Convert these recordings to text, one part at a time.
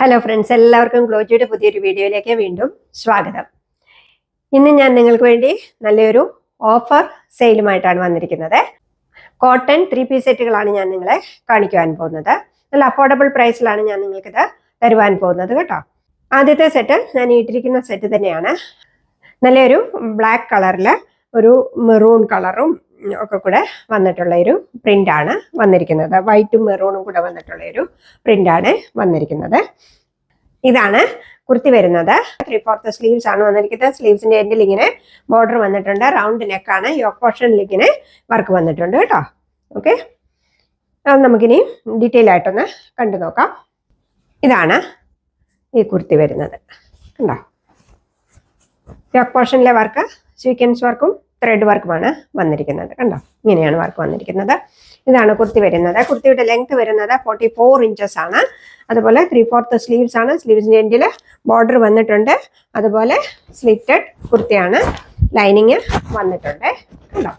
Hello friends എല്ലാവർക്കും ഗ്ലോജിയുടെ പുതിയൊരു വീഡിയോയിലേക്ക് വീണ്ടും സ്വാഗതം. ഇന്ന് ഞാൻ നിങ്ങൾക്ക് വേണ്ടി നല്ലൊരു ഓഫർ സെയിലുമായിട്ടാണ് വന്നിരിക്കുന്നത്. കോട്ടൺ ത്രീ പീസ് സെറ്റുകളാണ് ഞാൻ നിങ്ങളെ കാണിക്കുവാൻ പോകുന്നത്. നല്ല അഫോർഡബിൾ പ്രൈസിലാണ് ഞാൻ നിങ്ങൾക്കിത് തരുവാൻ പോകുന്നത് കേട്ടോ. ആദ്യത്തെ സെറ്റ് ഞാൻ ഇട്ടിരിക്കുന്ന സെറ്റ് തന്നെയാണ്. നല്ലൊരു ബ്ലാക്ക് കളറിൽ ഒരു മെറൂൺ കളറും ഒക്കെ കൂടെ വന്നിട്ടുള്ള ഒരു പ്രിന്റ് ആണ് വന്നിരിക്കുന്നത്. വൈറ്റും മെറൂണും കൂടെ വന്നിട്ടുള്ള ഒരു പ്രിന്റ് ആണ് വന്നിരിക്കുന്നത്. ഇതാണ് കുർത്തി വരുന്നത്. ത്രീ ഫോർത്ത് സ്ലീവ്സ് ആണ് വന്നിരിക്കുന്നത്. സ്ലീവ്സിന്റെ എൻഡിൽ ഇങ്ങനെ ബോർഡർ വന്നിട്ടുണ്ട്. റൗണ്ട് നെക്കാണ് യോക്ക് പോർഷനിൽ വർക്ക് വന്നിട്ടുണ്ട് കേട്ടോ. ഓക്കെ നമുക്കിനി ഡീറ്റെയിൽ ആയിട്ടൊന്ന് കണ്ടു നോക്കാം. ഇതാണ് ഈ കുർത്തി വരുന്നത്. കണ്ടോ? യോക്ക് പോർഷനിലെ വർക്ക് സ്വീക്വൻസ് വർക്കും ത്രെഡ് വർക്കുമാണ് വന്നിരിക്കുന്നത്. കണ്ടോ? ഇങ്ങനെയാണ് വർക്ക് വന്നിരിക്കുന്നത്. ഇതാണ് കുർത്തി വരുന്നത്. കുർത്തിയുടെ ലെങ്ത് വരുന്നത് ഫോർട്ടി ഫോർ ഇഞ്ചസ് ആണ്. അതുപോലെ ത്രീ ഫോർത്ത് സ്ലീവ്സ് ആണ് സ്ലീവ്സിന്റെ എൻഡിൽ ബോർഡർ വന്നിട്ടുണ്ട്. അതുപോലെ സ്ലിറ്റഡ് കുർത്തിയാണ് ലൈനിങ് വന്നിട്ടുണ്ട്. കണ്ടോ?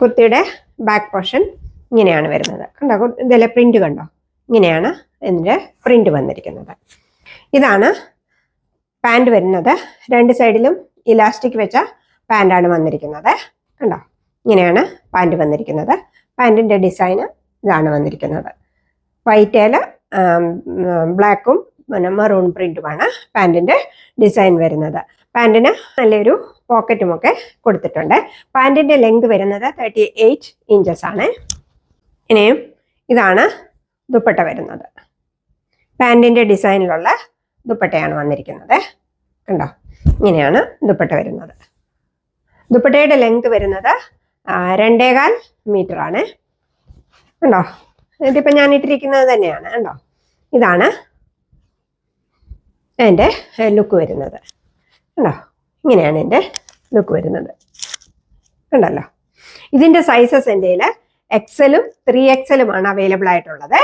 കുർത്തിയുടെ ബാക്ക് പോർഷൻ ഇങ്ങനെയാണ് വരുന്നത്. കണ്ടോ? ഇതിലെ പ്രിന്റ് കണ്ടോ? ഇങ്ങനെയാണ് ഇതിന്റെ പ്രിന്റ് വന്നിരിക്കുന്നത്. ഇതാണ് പാന്റ് വരുന്നത്. രണ്ട് സൈഡിലും ഇലാസ്റ്റിക് വെച്ച പാന്റാണ് വന്നിരിക്കുന്നത്. കണ്ടോ? ഇങ്ങനെയാണ് പാന്റ് വന്നിരിക്കുന്നത്. പാന്റിന്റെ ഡിസൈന് ഇതാണ് വന്നിരിക്കുന്നത്. വൈറ്റേൽ ബ്ലാക്കും പിന്നെ മെറൂൺ പ്രിന്റുമാണ് പാന്റിന്റെ ഡിസൈൻ വരുന്നത്. പാന്റിന് നല്ലൊരു പോക്കറ്റുമൊക്കെ കൊടുത്തിട്ടുണ്ട്. പാന്റിന്റെ ലെങ്ത് വരുന്നത് തേർട്ടി എയ്റ്റ് ഇഞ്ചസ് ആണ്. ഇനിയും ഇതാണ് ദുപ്പട്ട വരുന്നത്. പാന്റിന്റെ ഡിസൈനിലുള്ള ദുപ്പട്ടയാണ് വന്നിരിക്കുന്നത്. കണ്ടോ? ഇങ്ങനെയാണ് ദുപ്പട്ട വരുന്നത്. ദുപ്പട്ടയുടെ ലെങ്ത് വരുന്നത് രണ്ടേകാൽ മീറ്റർ ആണ്. ഉണ്ടോ ഇതിപ്പോൾ ഞാൻ ഇട്ടിരിക്കുന്നത് തന്നെയാണ് ഉണ്ടോ ഇതാണ് എന്റെ ലുക്ക് വരുന്നത്. ഉണ്ടോ ഇങ്ങനെയാണ് എന്റെ ലുക്ക് വരുന്നത്. ഉണ്ടല്ലോ ഇതിന്റെ സൈസസ് എന്റെ എക്സലും ത്രീ എക്സലുമാണ് അവൈലബിൾ ആയിട്ടുള്ളത്.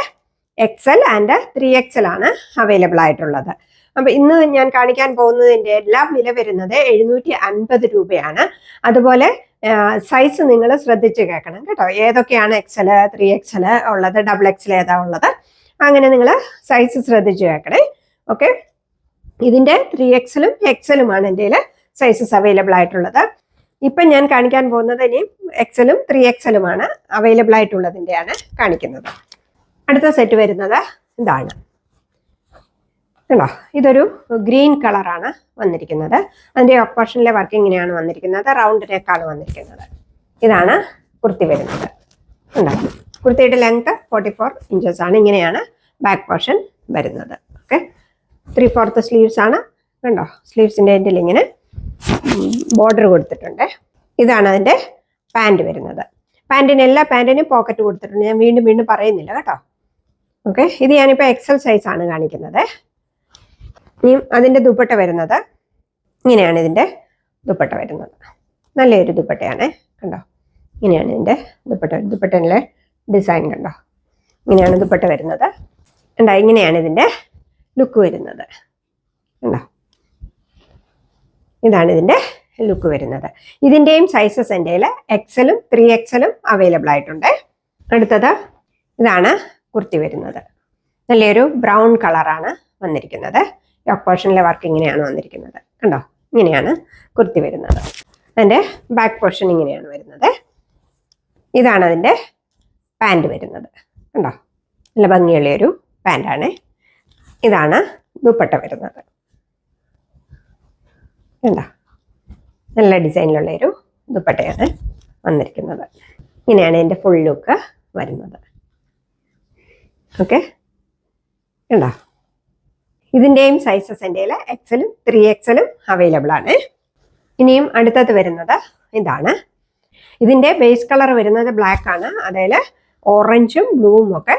എക്സൽ ആൻഡ് ത്രീ എക്സൽ ആണ് അവൈലബിൾ ആയിട്ടുള്ളത്. അപ്പൊ ഇന്ന് ഞാൻ കാണിക്കാൻ പോകുന്നതിന്റെ എല്ലാം വില വരുന്നത് എഴുന്നൂറ്റി അൻപത് രൂപയാണ്. അതുപോലെ സൈസ് നിങ്ങൾ ശ്രദ്ധിച്ച് കേൾക്കണം കേട്ടോ. ഏതൊക്കെയാണ് എക്സൽ ത്രീ എക്സൽ ഉള്ളത് ഡബിൾ എക്സൽ ഏതാ ഉള്ളത്? അങ്ങനെ നിങ്ങൾ സൈസ് ശ്രദ്ധിച്ച് കേൾക്കണേ. ഓക്കെ ഇതിന്റെ ത്രീ എക്സലും എക്സലുമാണ് എന്റെ സൈസസ് അവൈലബിൾ ആയിട്ടുള്ളത്. ഇപ്പം ഞാൻ കാണിക്കാൻ പോകുന്നത് ഇനി എക്സലും ത്രീ എക്സലുമാണ് അവൈലബിൾ ആയിട്ടുള്ളതിന്റെയാണ് കാണിക്കുന്നത്. അടുത്ത സെറ്റ് വരുന്നത് ഇതാണ്. കണ്ടോ? ഇതൊരു ഗ്രീൻ കളറാണ് വന്നിരിക്കുന്നത്. അതിന്റെ ഓപ്പറേഷനിലെ വർക്ക് ഇങ്ങനെയാണ് വന്നിരിക്കുന്നത്. റൗണ്ട് നെക്കാണ് വന്നിരിക്കുന്നത്. ഇതാണ് കുർത്തി വരുന്നത്. കണ്ടോ? കുർത്തിയുടെ ലെങ്ത് ഫോർട്ടി ഫോർ ഇഞ്ചസ് ആണ്. ഇങ്ങനെയാണ് ബാക്ക് പോർഷൻ വരുന്നത്. ഓക്കെ ത്രീ ഫോർത്ത് സ്ലീവ്സ് ആണ്. കണ്ടോ? സ്ലീവ്സിന്റെ എൻഡിൽ ഇങ്ങനെ ബോർഡർ കൊടുത്തിട്ടുണ്ട്. ഇതാണ് അതിന്റെ പാന്റ് വരുന്നത്. പാന്റിന് എല്ലാ പാന്റിനും പോക്കറ്റ് കൊടുത്തിട്ടുണ്ട്. ഞാൻ വീണ്ടും വീണ്ടും പറയുന്നില്ല കേട്ടോ. ഓക്കെ ഇത് ഞാനിപ്പോൾ എക്സൽ സൈസ് ആണ് കാണിക്കുന്നത്. ഇനി അതിന്റെ ദുപ്പട്ട വരുന്നത് ഇങ്ങനെയാണ് ഇതിന്റെ ദുപ്പട്ട വരുന്നത്. നല്ലൊരു ദുപ്പട്ടയാണേ കണ്ടോ? ഇങ്ങനെയാണ് ഇതിന്റെ ദുപ്പട്ട ദുപ്പട്ടനിലെ ഡിസൈൻ കണ്ടോ? ഇങ്ങനെയാണ് ദുപ്പട്ട വരുന്നത്. കണ്ടോ ഇങ്ങനെയാണ് ഇതിന്റെ ലുക്ക് വരുന്നത്. കണ്ടോ? ഇതാണ് ഇതിന്റെ ലുക്ക് വരുന്നത്. ഇതിന്റെയും സൈസസ് എന്റെ എക്സലും ത്രീ എക്സലും അവൈലബിൾ ആയിട്ടുണ്ട്. അടുത്തത് ഇതാണ് കുർത്തി വരുന്നത്. നല്ലൊരു ബ്രൗൺ കളറാണ് വന്നിരിക്കുന്നത്. യോക്ക് പോർഷനിലെ വർക്ക് ഇങ്ങനെയാണ് വന്നിരിക്കുന്നത്. കണ്ടോ? ഇങ്ങനെയാണ് കുർത്തി വരുന്നത്. അതിന്റെ ബാക്ക് പോർഷൻ ഇങ്ങനെയാണ് വരുന്നത്. ഇതാണ് അതിന്റെ പാന്റ് വരുന്നത്. കണ്ടോ? നല്ല ഭംഗിയുള്ളൊരു പാന്റാണ് ഇതാണ് ദുപ്പട്ട വരുന്നത്. കണ്ടോ? നല്ല ഡിസൈനിലുള്ള ഒരു ദുപ്പട്ടയാണ് വന്നിരിക്കുന്നത്. ഇങ്ങനെയാണ് എന്റെ ഫുൾ ലുക്ക് വരുന്നത്. ഓക്കെ കണ്ടോ? ഇതിന്റെയും സൈസസ് എന്റെ എക്സലും ത്രീ എക്സലും അവൈലബിൾ ആണ്. ഇനിയും അടുത്തത് വരുന്നത് ഇതാണ്. ഇതിന്റെ ബേസ് കളർ വരുന്നത് ബ്ലാക്ക് ആണ്. അതായത് ഓറഞ്ചും ബ്ലൂവും ഒക്കെ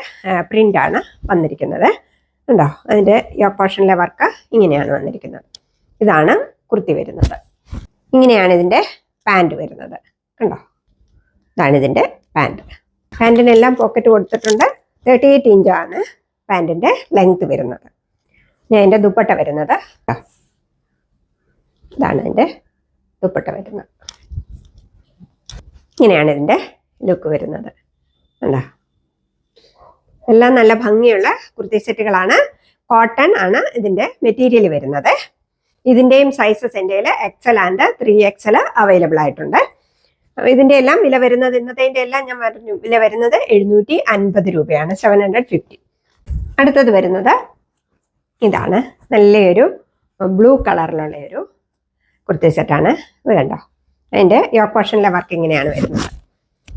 പ്രിന്റ് ആണ് വന്നിരിക്കുന്നത്. ഉണ്ടോ അതിന്റെ യോക്ക് പോർഷനിലെ വർക്ക് ഇങ്ങനെയാണ് വന്നിരിക്കുന്നത്. ഇതാണ് കുർത്തി വരുന്നത്. ഇങ്ങനെയാണ് ഇതിന്റെ പാന്റ് വരുന്നത്. കണ്ടോ? ഇതാണ് ഇതിന്റെ പാന്റ് പാന്റിനെല്ലാം പോക്കറ്റ് കൊടുത്തിട്ടുണ്ട്. തേർട്ടി എയ്റ്റ് ഇഞ്ചാണ് പാന്റിന്റെ ലെങ്ത് വരുന്നത്. ഞാൻ എന്റെ ദുപ്പട്ട വരുന്നത്. ഇതാണ് എന്റെ ദുപ്പട്ട വരുന്നത്. ഇങ്ങനെയാണ് ഇതിന്റെ ലുക്ക് വരുന്നത്. കണ്ടോ? എല്ലാം നല്ല ഭംഗിയുള്ള കുർത്തി സെറ്റുകളാണ്. കോട്ടൺ ആണ് ഇതിന്റെ മെറ്റീരിയൽ വരുന്നത്. ഇതിന്റെയും സൈസസ് എന്റെ XL and three XL available ആയിട്ടുണ്ട്. ഇതിന്റെ എല്ലാം വില വരുന്നത് ഇന്നത്തെ എല്ലാം ഞാൻ പറഞ്ഞു വില വരുന്നത് എഴുന്നൂറ്റി അൻപത് രൂപയാണ് സെവൻ ഹൺഡ്രഡ് ഫിഫ്റ്റി അടുത്തത് വരുന്നത് ഇതാണ്. നല്ലൊരു ബ്ലൂ കളറിലുള്ള ഒരു കുർത്തി സെറ്റാണ്. ഇത് കണ്ടോ? അതിന്റെ യോക്ക് പോർഷനിലെ വർക്ക് ഇങ്ങനെയാണ് വരുന്നത്.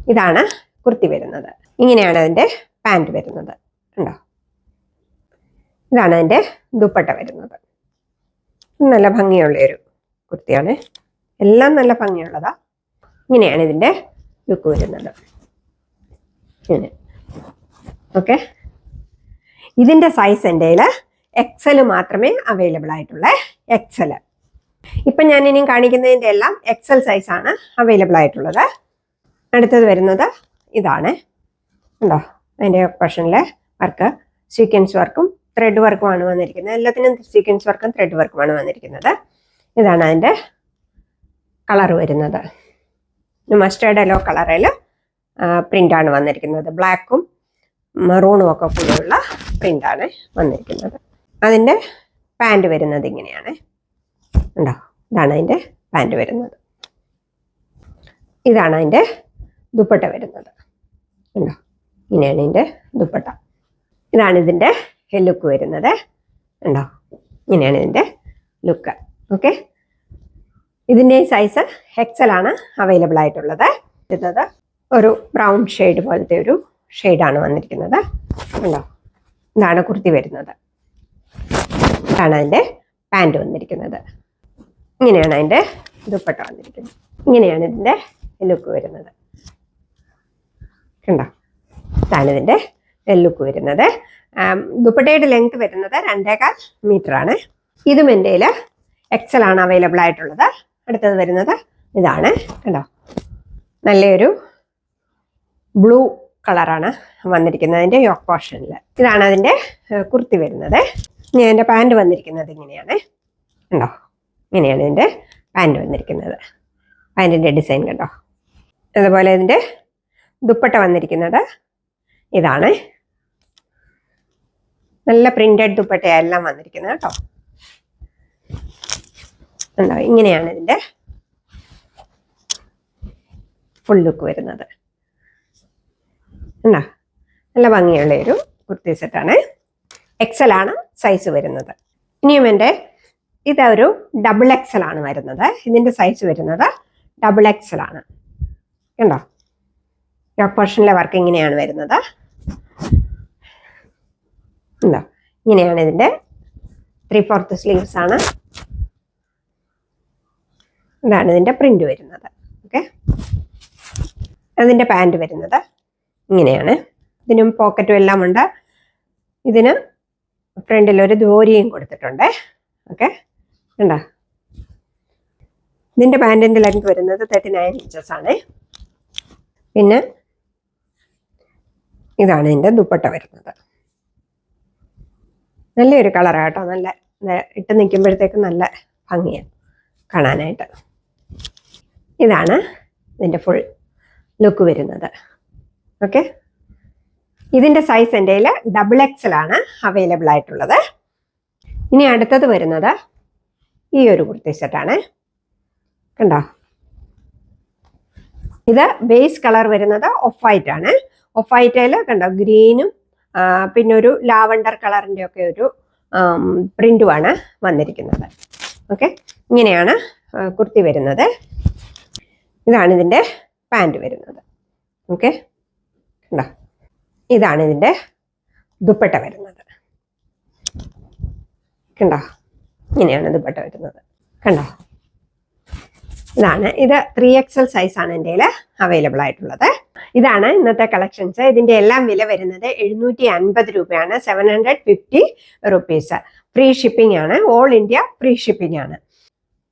ഇതാണ് കുർത്തി വരുന്നത്. ഇങ്ങനെയാണ് അതിന്റെ പാന്റ് വരുന്നത്. കണ്ടോ? ഇതാണ് അതിന്റെ ദുപ്പട്ട വരുന്നത്. നല്ല ഭംഗിയുള്ള ഒരു കുർത്തിയാണ്. എല്ലാം നല്ല ഭംഗിയുള്ളതാ. ഇങ്ങനെയാണ് ഇതിന്റെ ലുക്ക് വരുന്നത്. ഇങ്ങനെ. ഓക്കെ ഇതിന്റെ സൈസ് എന്റെ എക്സൽ മാത്രമേ അവൈലബിൾ ആയിട്ടുള്ളൂ എക്സൽ ഇപ്പം ഞാൻ ഇനിയും കാണിക്കുന്നതിന്റെ എല്ലാം എക്സൽ സൈസാണ് അവൈലബിൾ ആയിട്ടുള്ളത്. അടുത്തത് വരുന്നത് ഇതാണ്. ഉണ്ടോ അതിന്റെ ഓപ്പറേഷനിലെ വർക്ക് സീക്വൻസ് വർക്കും ത്രെഡ് വർക്കുമാണ് വന്നിരിക്കുന്നത്. എല്ലാത്തിനും സീക്വൻസ് വർക്കും ത്രെഡ് വർക്കുമാണ് വന്നിരിക്കുന്നത്. ഇതാണ് അതിന്റെ കളർ വരുന്നത്. മസ്റ്റേർഡ് യെല്ലോ കളറിൽ പ്രിന്റാണ് വന്നിരിക്കുന്നത്. ബ്ലാക്കും മെറൂണും ഒക്കെ കൂടെയുള്ള പ്രിന്റാണ് വന്നിരിക്കുന്നത്. അതിന്റെ പാന്റ് വരുന്നത് ഇങ്ങനെയാണ്. ഉണ്ടോ ഇതാണ് അതിന്റെ പാന്റ് വരുന്നത്. ഇതാണ് അതിന്റെ ദുപ്പട്ട വരുന്നത്. ഉണ്ടോ ഇങ്ങനെയാണ് ഇതിന്റെ ദുപ്പട്ട. ഇതാണ് ഇതിന്റെ ലുക്ക് വരുന്നത്. ഉണ്ടോ ഇങ്ങനെയാണ് ഇതിന്റെ ലുക്ക് ഓക്കെ ഇതിന്റെ സൈസ് എക്സൽ ആണ് അവൈലബിൾ ആയിട്ടുള്ളത്. ഇരുന്നത് ഒരു ബ്രൗൺ ഷെയ്ഡ് പോലത്തെ ഒരു ഷെയ്ഡാണ് വന്നിരിക്കുന്നത്. ഉണ്ടോ ഇതാണ് കുർത്തി വരുന്നത്. ഇതാണ് അതിന്റെ പാന്റ് വന്നിരിക്കുന്നത്. ഇങ്ങനെയാണ് അതിന്റെ ദുപ്പട്ട വന്നിരിക്കുന്നത്. ഇങ്ങനെയാണ് ഇതിന്റെ ലുക്ക് വരുന്നത്. കണ്ടോ? ഇതാണ് ഇതിന്റെ ലുക്ക് വരുന്നത്. ദുപ്പട്ടയുടെ ലെങ്ത് വരുന്നത് രണ്ടേകാൽ മീറ്റർ ആണ്. ഇതും എന്റെ എക്സൽ ആണ് അവൈലബിൾ ആയിട്ടുള്ളത്. അടുത്തത് വരുന്നത് ഇതാണ്. കണ്ടോ? നല്ലൊരു ബ്ലൂ കളറാണ് വന്നിരിക്കുന്നത് അതിന്റെ യോക്ക് പോർഷനിൽ ഇതാണ് അതിന്റെ കുർത്തി വരുന്നത്. ഇനി എന്റെ പാന്റ് വന്നിരിക്കുന്നത് ഇങ്ങനെയാണ്. കണ്ടോ? ഇങ്ങനെയാണ് ഇതിന്റെ പാന്റ് വന്നിരിക്കുന്നത്. പാന്റിന്റെ ഡിസൈൻ കണ്ടോ? അതുപോലെ ഇതിന്റെ ദുപ്പട്ട വന്നിരിക്കുന്നത് ഇതാണ്. നല്ല പ്രിന്റഡ് ദുപ്പട്ടയെല്ലാം വന്നിരിക്കുന്നത് കേട്ടോ. ഉണ്ടോ ഇങ്ങനെയാണ് ഇതിന്റെ ഫുൾ ലുക്ക് വരുന്നത്. ഉണ്ടോ നല്ല ഭംഗിയുള്ള ഒരു കുർത്തി സെറ്റാണ് എക്സൽ ആണ് സൈസ് വരുന്നത്. ഇനിയും എന്റെ ഇതൊരു ഡബിൾ എക്സൽ ആണ് വരുന്നത്. ഇതിന്റെ സൈസ് വരുന്നത് ഡബിൾ എക്സൽ ആണ്. കണ്ടോ? പ്രൊപ്പോർഷനിലെ പോർഷനിലെ വർക്ക് ഇങ്ങനെയാണ് വരുന്നത്. ഉണ്ടോ ഇങ്ങനെയാണ് ഇതിന്റെ ത്രീ ഫോർത്ത് സ്ലീവ്സ് ആണ്. ഇതാണ് ഇതിന്റെ പ്രിന്റ് വരുന്നത്. ഓക്കെ അതിന്റെ പാന്റ് വരുന്നത്. ഇങ്ങനെയാണ്. ഇതിനും പോക്കറ്റും എല്ലാം ഉണ്ട് ഇതിന് ഫ്രണ്ടിൽ ഒരു ദോരിയും കൊടുത്തിട്ടുണ്ട്. ഓക്കെ? ഉണ്ടോ ഇതിന്റെ പാന്റിന്റെ ലെങ്ത് വരുന്നത് തേർട്ടി നയൻ ഇഞ്ചസ് ആണ്. പിന്നെ ഇതാണ് ഇതിന്റെ ദുപ്പട്ട വരുന്നത്. നല്ലൊരു കളറാണ് കേട്ടോ. നല്ല ഇട്ട് നിൽക്കുമ്പോഴത്തേക്കും നല്ല ഭംഗിയാണ് കാണാനായിട്ട്. ഇതാണ് ഇതിന്റെ ഫുൾ ലുക്ക് വരുന്നത്. ഓക്കെ? ഇതിന്റെ സൈസ് എന്റെ കയ്യിൽ ഡബിൾ എക്സൽ ആണ് അവൈലബിൾ ആയിട്ടുള്ളത്. ഇനി അടുത്തത് വരുന്നത് ഈ ഒരു കുർത്തി സെറ്റാണ് കണ്ടോ? ഇത് ബേസ് കളർ വരുന്നത് ഓഫ് വൈറ്റ് ആണ്. ഓഫ് വൈറ്റയിൽ കണ്ടോ? ഗ്രീനും പിന്നെ ഒരു ലാവണ്ടർ കളറിന്റെ ഒക്കെ ഒരു പ്രിന്റുമാണ് വന്നിരിക്കുന്നത്. ഓക്കെ ഇങ്ങനെയാണ് കുർത്തി വരുന്നത്. ഇതാണ് ഇതിന്റെ പാന്റ് വരുന്നത്. ഓക്കെ കണ്ടോ? ഇതാണ് ഇതിന്റെ ദുപ്പട്ട വരുന്നത്. കണ്ടോ? ഇങ്ങനെയാണ് ദുപ്പട്ട വരുന്നത്. കണ്ടോ? ഇതാണ്. ഇത് ത്രീ എക്സൽ സൈസ് ആണ് എന്റെ അവൈലബിൾ ആയിട്ടുള്ളത്. ഇതാണ് ഇന്നത്തെ കളക്ഷൻസ് ഇതിന്റെ എല്ലാം വില വരുന്നത് എഴുന്നൂറ്റി അൻപത് രൂപയാണ്. Seven hundred fifty rupees free shipping ആണ്. ഓൾ ഇന്ത്യ ഫ്രീ ഷിപ്പിംഗ് ആണ്.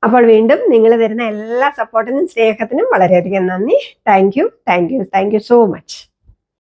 അപ്പോൾ വീണ്ടും നിങ്ങൾ തരുന്ന എല്ലാ സപ്പോർട്ടിനും സ്നേഹത്തിനും വളരെയധികം നന്ദി. Thank you thank you thank you so much